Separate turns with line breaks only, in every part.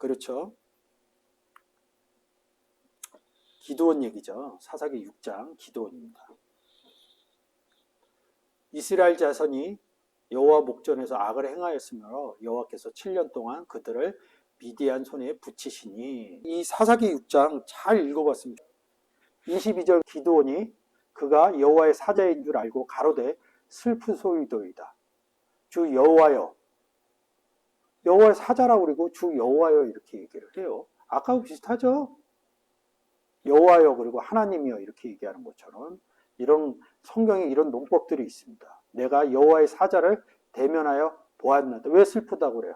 그렇죠. 기도원 얘기죠. 사사기 6장 기도원입니다. 이스라엘 자손이 여호와 목전에서 악을 행하였으므로 여호와께서 7년 동안 그들을 미디안 손에 붙이시니 이 사사기 6장 잘 읽어봤습니다. 22절 기도원이 그가 여호와의 사자인 줄 알고 가로되 슬프소이도이다. 주 여호와여 여호와의 사자라고 그리고 주 여호와여 이렇게 얘기를 해요. 아까하고 비슷하죠? 여호와여 그리고 하나님이여 이렇게 얘기하는 것처럼 이런 성경에 이런 농법들이 있습니다. 내가 여호와의 사자를 대면하여 보았는데 왜 슬프다고 그래요?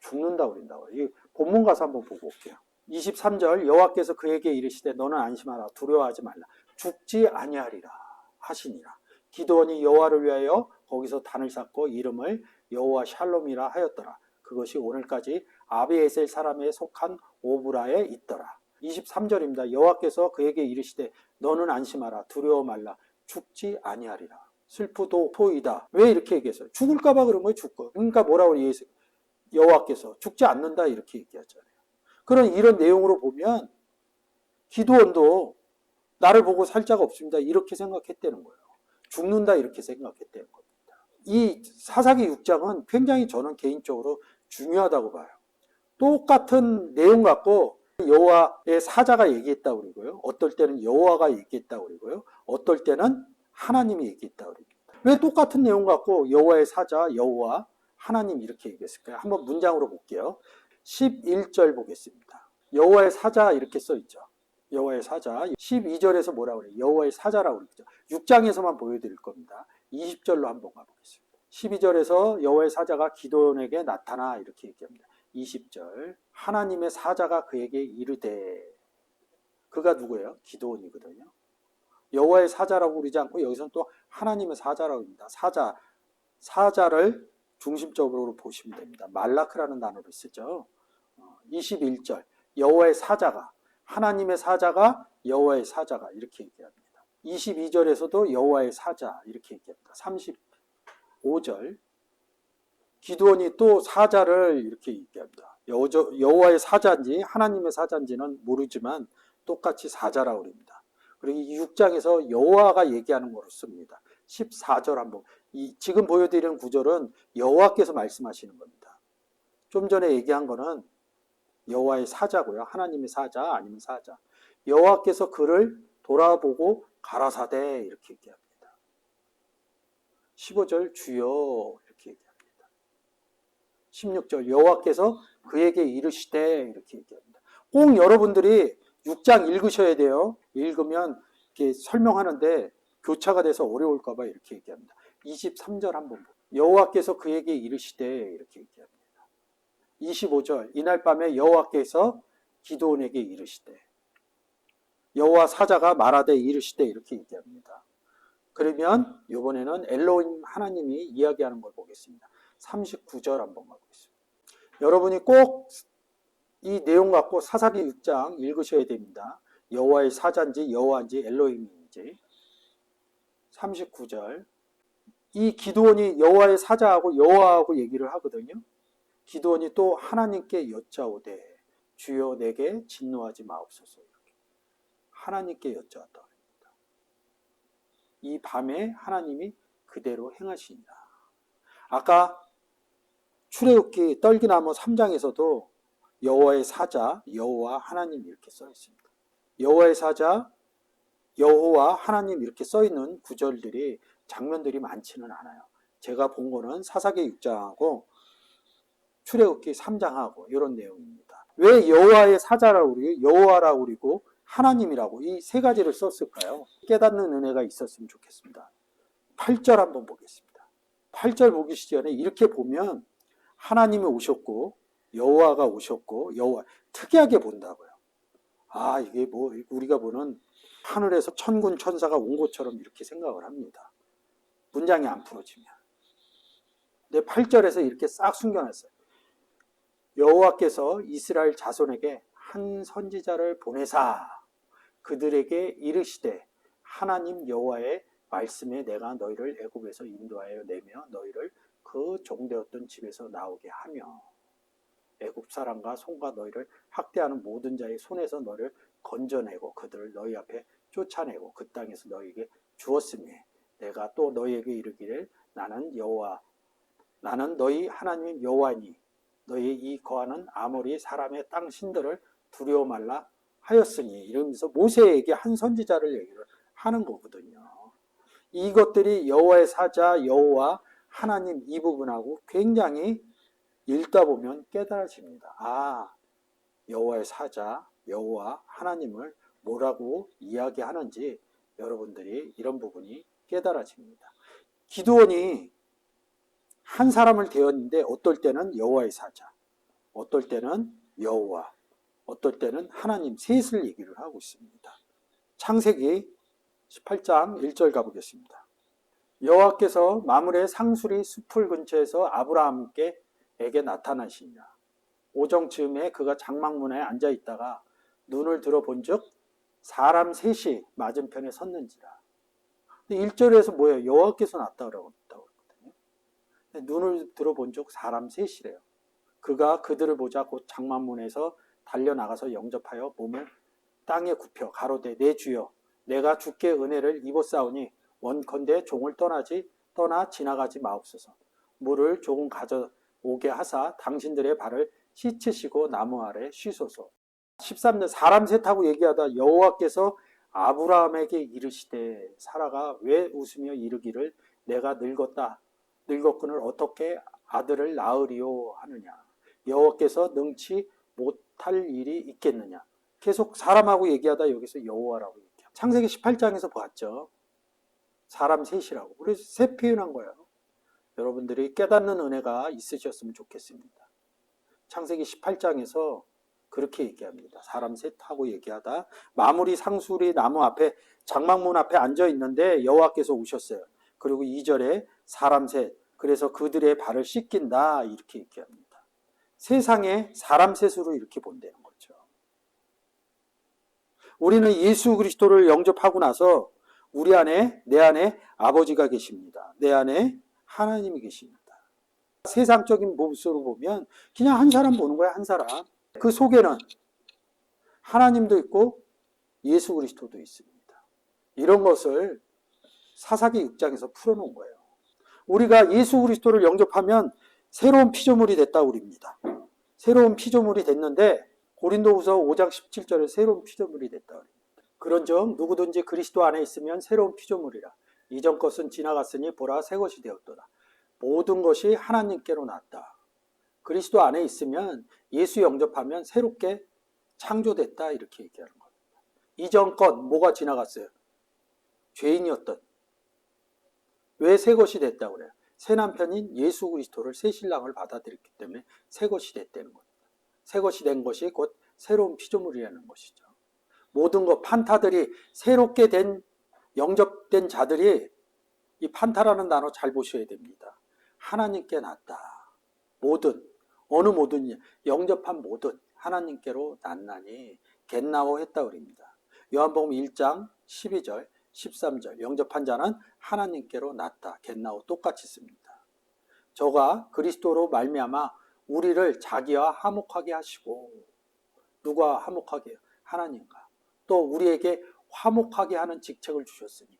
죽는다고 그런다고. 이 본문 가서 한번 보고 올게요. 23절 여호와께서 그에게 이르시되 너는 안심하라 두려워하지 말라 죽지 아니하리라 하시니라. 기도원이 여호와를 위하여 거기서 단을 쌓고 이름을 여호와 샬롬이라 하였더라. 그것이 오늘까지 아비에셀 사람에 속한 오브라에 있더라. 23절입니다. 여호와께서 그에게 이르시되 너는 안심하라 두려워 말라 죽지 아니하리라. 슬프도 토이다. 왜 이렇게 얘기했어요? 죽을까봐 그런 거예요. 죽고. 그러니까 뭐라고 얘기했어요? 여호와께서 죽지 않는다 이렇게 얘기하잖아요. 그런 이런 내용으로 보면 기도원도 나를 보고 살 자가 없습니다. 이렇게 생각했다는 거예요. 죽는다 이렇게 생각했다는 겁니다. 이 사사기 6장은 굉장히 저는 개인적으로 중요하다고 봐요. 똑같은 내용 갖고 여호와의 사자가 얘기했다고 그러고요. 어떨 때는 여호와가 얘기했다고 그러고요. 어떨 때는 하나님이 얘기했다고 그럽니다. 왜 똑같은 내용 갖고 여호와의 사자, 여호와, 하나님 이렇게 얘기했을까요? 한번 문장으로 볼게요. 11절 보겠습니다. 여호와의 사자 이렇게 써 있죠. 여호와의 사자. 12절에서 뭐라고 그래요? 여호와의 사자라고 그러죠. 6장에서만 보여드릴 겁니다. 20절로 한번 가보겠습니다. 12절에서 여호와의 사자가 기도원에게 나타나 이렇게 얘기합니다. 20절 하나님의 사자가 그에게 이르되 그가 누구예요? 기도원이거든요. 여호와의 사자라고 그러지 않고 여기서는 또 하나님의 사자라고 합니다. 사자 사자를 중심적으로 보시면 됩니다. 말라크라는 단어를 쓰죠. 21절 여호와의 사자가 하나님의 사자가 여호와의 사자가 이렇게 얘기합니다. 22절에서도 여호와의 사자 이렇게 얘기합니다. 35절 기도원이 또 사자를 이렇게 얘기합니다. 여호와의 사자인지 하나님의 사자인지는 모르지만 똑같이 사자라고 그럽니다. 그리고 이 6장에서 여호와가 얘기하는 거로 씁니다. 14절 한번 이 지금 보여드리는 구절은 여호와께서 말씀하시는 겁니다. 좀 전에 얘기한 거는 여호와의 사자고요. 하나님의 사자 아니면 사자. 여호와께서 그를 돌아보고 가라사대 이렇게 얘기합니다. 15절 주여 이렇게 얘기합니다. 16절 여호와께서 그에게 이르시되 이렇게 얘기합니다. 꼭 여러분들이 6장 읽으셔야 돼요. 읽으면 이렇게 설명하는데 교차가 돼서 어려울까 봐 이렇게 얘기합니다. 23절 한번. 여호와께서 그에게 이르시되 이렇게 얘기합니다. 25절 이날 밤에 여호와께서 기도원에게 이르시되 여호와 사자가 말하되 이르시되 이렇게 얘기합니다. 그러면 이번에는 엘로임 하나님이 이야기하는 걸 보겠습니다. 39절 한번 가보겠습니다. 여러분이 꼭 이 내용 갖고 사사기 6장 읽으셔야 됩니다. 여호와의 사자인지 여호와인지 엘로임인지 39절 이 기도원이 여호와의 사자하고 여호와하고 얘기를 하거든요. 기도원이 또 하나님께 여짜오되 주여 내게 진노하지 마옵소서 하나님께 합니다. 이 밤에 하나님이 그대로 행하시니라. 아까 출애굽기 떨기나무 3장에서도 여호와의 사자, 여호와 하나님 이렇게 써 있습니다. 여호와의 사자, 여호와 하나님 이렇게 써 있는 구절들이 장면들이 많지는 않아요. 제가 본 거는 사사기 6장하고 출애굽기 3장하고 이런 내용입니다. 왜 여호와의 사자라고 그리고 여호와라고 그리고 하나님이라고 이 세 가지를 썼을까요? 깨닫는 은혜가 있었으면 좋겠습니다. 8절 한번 보겠습니다. 8절 보기 전에 이렇게 보면 하나님이 오셨고 여호와가 오셨고 여호와 특이하게 본다고요. 아 이게 뭐 우리가 보는 하늘에서 천군 천사가 온 것처럼 이렇게 생각을 합니다. 문장이 안 풀어지면. 근데 8절에서 이렇게 싹 숨겨놨어요. 여호와께서 이스라엘 자손에게 한 선지자를 보내사. 그들에게 이르시되 하나님 여호와의 말씀에 내가 너희를 애굽에서 인도하여 내며 너희를 그 종되었던 집에서 나오게 하며 애굽 사람과 손과 너희를 학대하는 모든 자의 손에서 너를 건져내고 그들을 너희 앞에 쫓아내고 그 땅에서 너희에게 주었으니 내가 또 너희에게 이르기를 나는 여호와 나는 너희 하나님 여호와니 너희 이 거하는 아모리 사람의 땅 신들을 두려워 말라 하였으니 이러면서 모세에게 한 선지자를 얘기를 하는 거거든요. 이것들이 여호와의 사자 여호와 하나님 이 부분하고 굉장히 읽다 보면 깨달아집니다. 아, 여호와의 사자 여호와 하나님을 뭐라고 이야기하는지 여러분들이 이런 부분이 깨달아집니다. 기도원이 한 사람을 대었는데 어떨 때는 여호와의 사자, 어떨 때는 여호와, 어떨 때는 하나님 셋을 얘기를 하고 있습니다. 창세기 18장 1절 가보겠습니다. 여호와께서 마물의 상수리 숲을 근처에서 아브라함께 에게 나타나시니라. 오정 즈음에 그가 장막문에 앉아 있다가 눈을 들어본즉 사람 셋이 맞은편에 섰는지라. 1절에서 뭐예요? 여호와께서 나타나라고 했거든요. 눈을 들어본즉 사람 셋이래요. 그가 그들을 보자 곧 장막문에서 달려나가서 영접하여 몸을 땅에 굽혀 가로되 내 주여 내가 주께 은혜를 입었사오니 원컨대 종을 떠나지 떠나 지나가지 마옵소서. 물을 조금 가져오게 하사 당신들의 발을 씻으시고 나무 아래 쉬소서. 13년 사람 셋하고 얘기하다 여호와께서 아브라함에게 이르시되 사라가 왜 웃으며 이르기를 내가 늙었다 늙었거늘 어떻게 아들을 낳으리요 하느냐 여호와께서 능치 못할 일이 있겠느냐. 계속 사람하고 얘기하다 여기서 여호와라고 얘기해요. 창세기 18장에서 봤죠. 사람 셋이라고. 그래서 셋 표현한 거예요. 여러분들이 깨닫는 은혜가 있으셨으면 좋겠습니다. 창세기 18장에서 그렇게 얘기합니다. 사람 셋하고 얘기하다 마무리 상수리 나무 앞에 장막문 앞에 앉아 있는데 여호와께서 오셨어요. 그리고 2절에 사람 셋 그래서 그들의 발을 씻긴다. 이렇게 얘기합니다. 세상에 사람 셋으로 이렇게 본다는 거죠. 우리는 예수 그리스도를 영접하고 나서 우리 안에 내 안에 아버지가 계십니다. 내 안에 하나님이 계십니다. 세상적인 모습으로 보면 그냥 한 사람 보는 거야 한 사람. 그 속에는 하나님도 있고 예수 그리스도도 있습니다. 이런 것을 사사기 6장에서 풀어놓은 거예요. 우리가 예수 그리스도를 영접하면 새로운 피조물이 됐다 우리입니다. 새로운 피조물이 됐는데 고린도후서 5장 17절에 새로운 피조물이 됐다 우리입니다. 그런 점 누구든지 그리스도 안에 있으면 새로운 피조물이라 이전 것은 지나갔으니 보라 새 것이 되었도다. 모든 것이 하나님께로 났다. 그리스도 안에 있으면 예수 영접하면 새롭게 창조됐다 이렇게 얘기하는 겁니다. 이전 것 뭐가 지나갔어요? 죄인이었던 왜 새 것이 됐다 그래요? 새 남편인 예수 그리스도를 새 신랑을 받아들였기 때문에 새 것이 됐다는 겁니다. 새 것이 된 것이 곧 새로운 피조물이라는 것이죠. 모든 것 판타들이 새롭게 된 영접된 자들이 이 판타라는 단어 잘 보셔야 됩니다. 하나님께 났다. 모든 어느 모든 영접한 모든 하나님께로 난나니 겟나오 했다 그럽니다. 요한복음 1장 12절 13절 영접한 자는 하나님께로 났다. 겟나오 똑같이 씁니다. 저가 그리스도로 말미암아 우리를 자기와 화목하게 하시고 누가 화목하게 해요? 하나님과 또 우리에게 화목하게 하는 직책을 주셨으니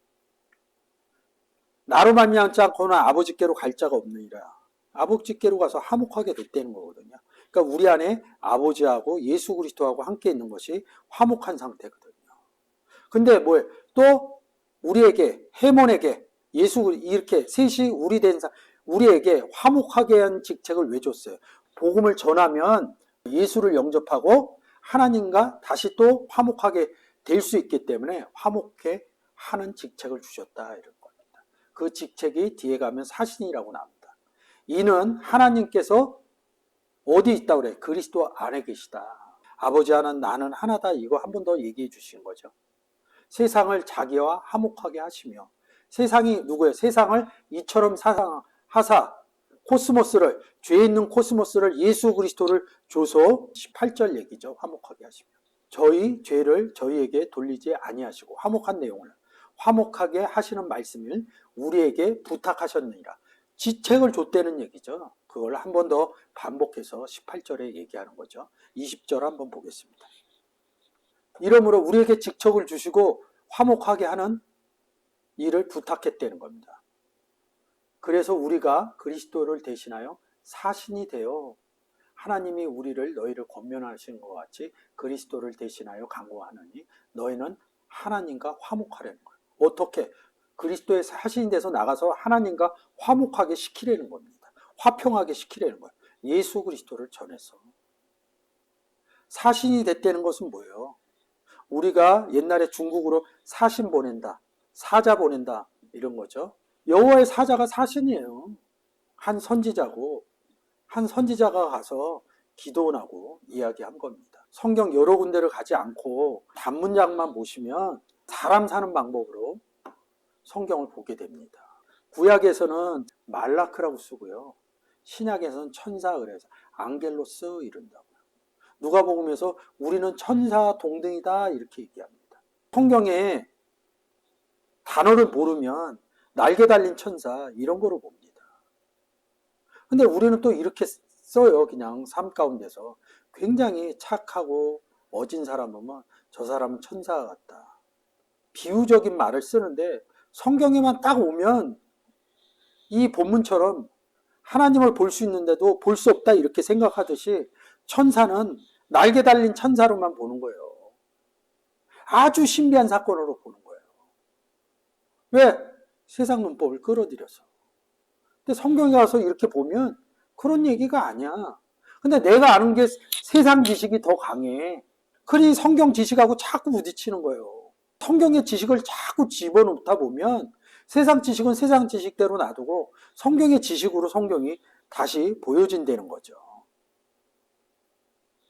나로 말미암지 않고는 아버지께로 갈 자가 없느니라. 아버지께로 가서 화목하게 됐다는 거거든요. 그러니까 우리 안에 아버지하고 예수 그리스도하고 함께 있는 것이 화목한 상태거든요. 근데 뭐또 우리에게 해몬에게 예수 이렇게 셋이 우리 된 사, 우리에게 화목하게 한 직책을 왜 줬어요? 복음을 전하면 예수를 영접하고 하나님과 다시 또 화목하게 될 수 있기 때문에 화목해 하는 직책을 주셨다 이런 겁니다. 그 직책이 뒤에 가면 사신이라고 나옵니다. 이는 하나님께서 어디 있다 그래? 그리스도 안에 계시다. 아버지 하나는 나는 하나다. 이거 한 번 더 얘기해 주신 거죠. 세상을 자기와 화목하게 하시며 세상이 누구예요? 세상을 이처럼 사상 하사 코스모스를 죄 있는 코스모스를 예수 그리스도를 줘서 18절 얘기죠. 화목하게 하시며 저희 죄를 저희에게 돌리지 아니하시고 화목한 내용을 화목하게 하시는 말씀을 우리에게 부탁하셨느니라. 지책을 줬다는 얘기죠. 그걸 한 번 더 반복해서 18절에 얘기하는 거죠. 20절 한번 보겠습니다. 이러므로 우리에게 직책을 주시고 화목하게 하는 일을 부탁했다는 겁니다. 그래서 우리가 그리스도를 대신하여 사신이 되어 하나님이 우리를 너희를 권면하시는 것 같이 그리스도를 대신하여 강구하느니 너희는 하나님과 화목하려는 거예요. 어떻게? 그리스도의 사신이 돼서 나가서 하나님과 화목하게 시키려는 겁니다. 화평하게 시키려는 거예요. 예수 그리스도를 전해서. 사신이 됐다는 것은 뭐예요? 우리가 옛날에 중국으로 사신 보낸다, 사자 보낸다 이런 거죠. 여호와의 사자가 사신이에요. 한 선지자고 한 선지자가 가서 기도원하고 이야기한 겁니다. 성경 여러 군데를 가지 않고 단문장만 보시면 사람 사는 방법으로 성경을 보게 됩니다. 구약에서는 말라크라고 쓰고요. 신약에서는 천사 그래서 앙겔로스 이른다고요. 누가복음에서 우리는 천사 동등이다 이렇게 얘기합니다. 성경에 단어를 모르면 날개 달린 천사 이런 거로 봅니다. 근데 우리는 또 이렇게 써요. 그냥 삶 가운데서 굉장히 착하고 어진 사람 보면 저 사람은 천사 같다. 비유적인 말을 쓰는데 성경에만 딱 오면 이 본문처럼 하나님을 볼 수 있는데도 볼 수 없다 이렇게 생각하듯이 천사는 날개 달린 천사로만 보는 거예요. 아주 신비한 사건으로 보는 거예요. 왜? 세상 문법을 끌어들여서. 근데 성경에 가서 이렇게 보면 그런 얘기가 아니야. 근데 내가 아는 게 세상 지식이 더 강해. 그러니 성경 지식하고 자꾸 부딪히는 거예요. 성경의 지식을 자꾸 집어넣다 보면 세상 지식은 세상 지식대로 놔두고 성경의 지식으로 성경이 다시 보여진다는 거죠.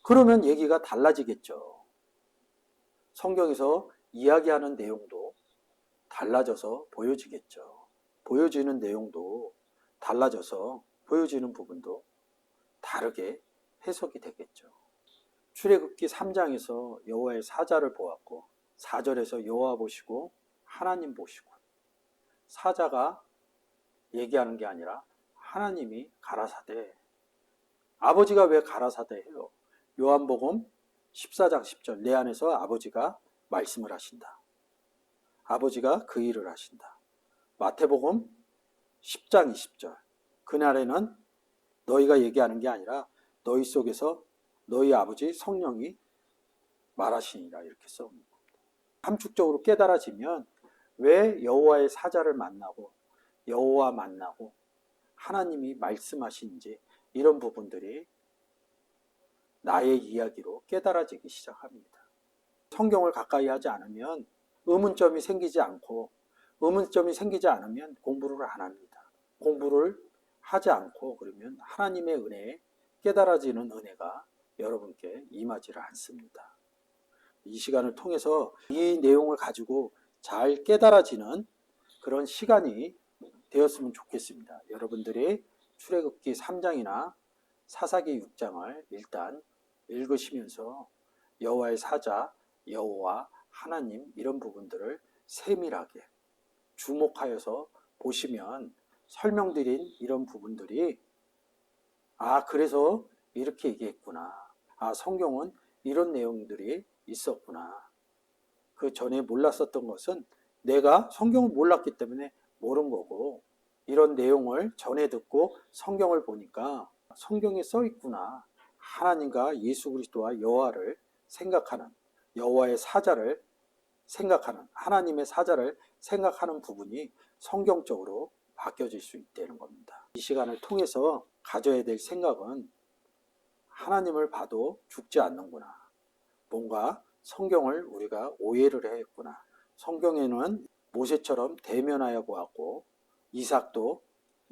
그러면 얘기가 달라지겠죠. 성경에서 이야기하는 내용도 달라져서 보여지겠죠. 보여지는 내용도 달라져서 보여지는 부분도 다르게 해석이 되겠죠. 출애굽기 3장에서 여호와의 사자를 보았고 4절에서 여호와 보시고 하나님 보시고 사자가 얘기하는 게 아니라 하나님이 가라사대 아버지가 왜 가라사대 해요? 요한복음 14장 10절 내 안에서 아버지가 말씀을 하신다. 아버지가 그 일을 하신다. 마태복음 10장 20절 그날에는 너희가 얘기하는 게 아니라 너희 속에서 너희 아버지 성령이 말하시니라 이렇게 써옵니다. 함축적으로 깨달아지면 왜 여호와의 사자를 만나고 여호와 만나고 하나님이 말씀하신지 이런 부분들이 나의 이야기로 깨달아지기 시작합니다. 성경을 가까이 하지 않으면 의문점이 생기지 않고 의문점이 생기지 않으면 공부를 안 합니다. 공부를 하지 않고 그러면 하나님의 은혜에 깨달아지는 은혜가 여러분께 임하지를 않습니다. 이 시간을 통해서 이 내용을 가지고 잘 깨달아지는 그런 시간이 되었으면 좋겠습니다. 여러분들이 출애굽기 3장이나 사사기 6장을 일단 읽으시면서 여호와의 사자, 여호와, 하나님 이런 부분들을 세밀하게 주목하여서 보시면 설명드린 이런 부분들이 아 그래서 이렇게 얘기했구나. 아 성경은 이런 내용들이 있었구나. 그 전에 몰랐었던 것은 내가 성경을 몰랐기 때문에 모른 거고 이런 내용을 전해 듣고 성경을 보니까 성경에 써 있구나. 하나님과 예수 그리스도와 여호와를 생각하는 여호와의 사자를 생각하는 하나님의 사자를 생각하는 부분이 성경적으로 바뀌어질 수 있다는 겁니다. 이 시간을 통해서 가져야 될 생각은 하나님을 봐도 죽지 않는구나. 뭔가 성경을 우리가 오해를 했구나. 성경에는 모세처럼 대면하여 보았고 이삭도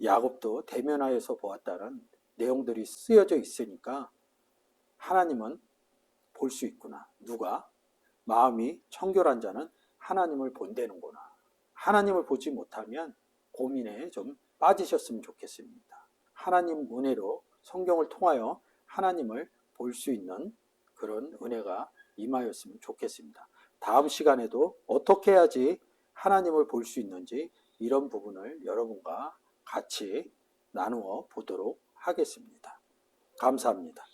야곱도 대면하여서 보았다는 내용들이 쓰여져 있으니까 하나님은 볼 수 있구나. 누가 마음이 청결한 자는 하나님을 본다는구나. 하나님을 보지 못하면 고민에 좀 빠지셨으면 좋겠습니다. 하나님 은혜로 성경을 통하여 하나님을 볼 수 있는 그런 은혜가 임하였으면 좋겠습니다. 다음 시간에도 어떻게 해야지 하나님을 볼 수 있는지 이런 부분을 여러분과 같이 나누어 보도록 하겠습니다. 감사합니다.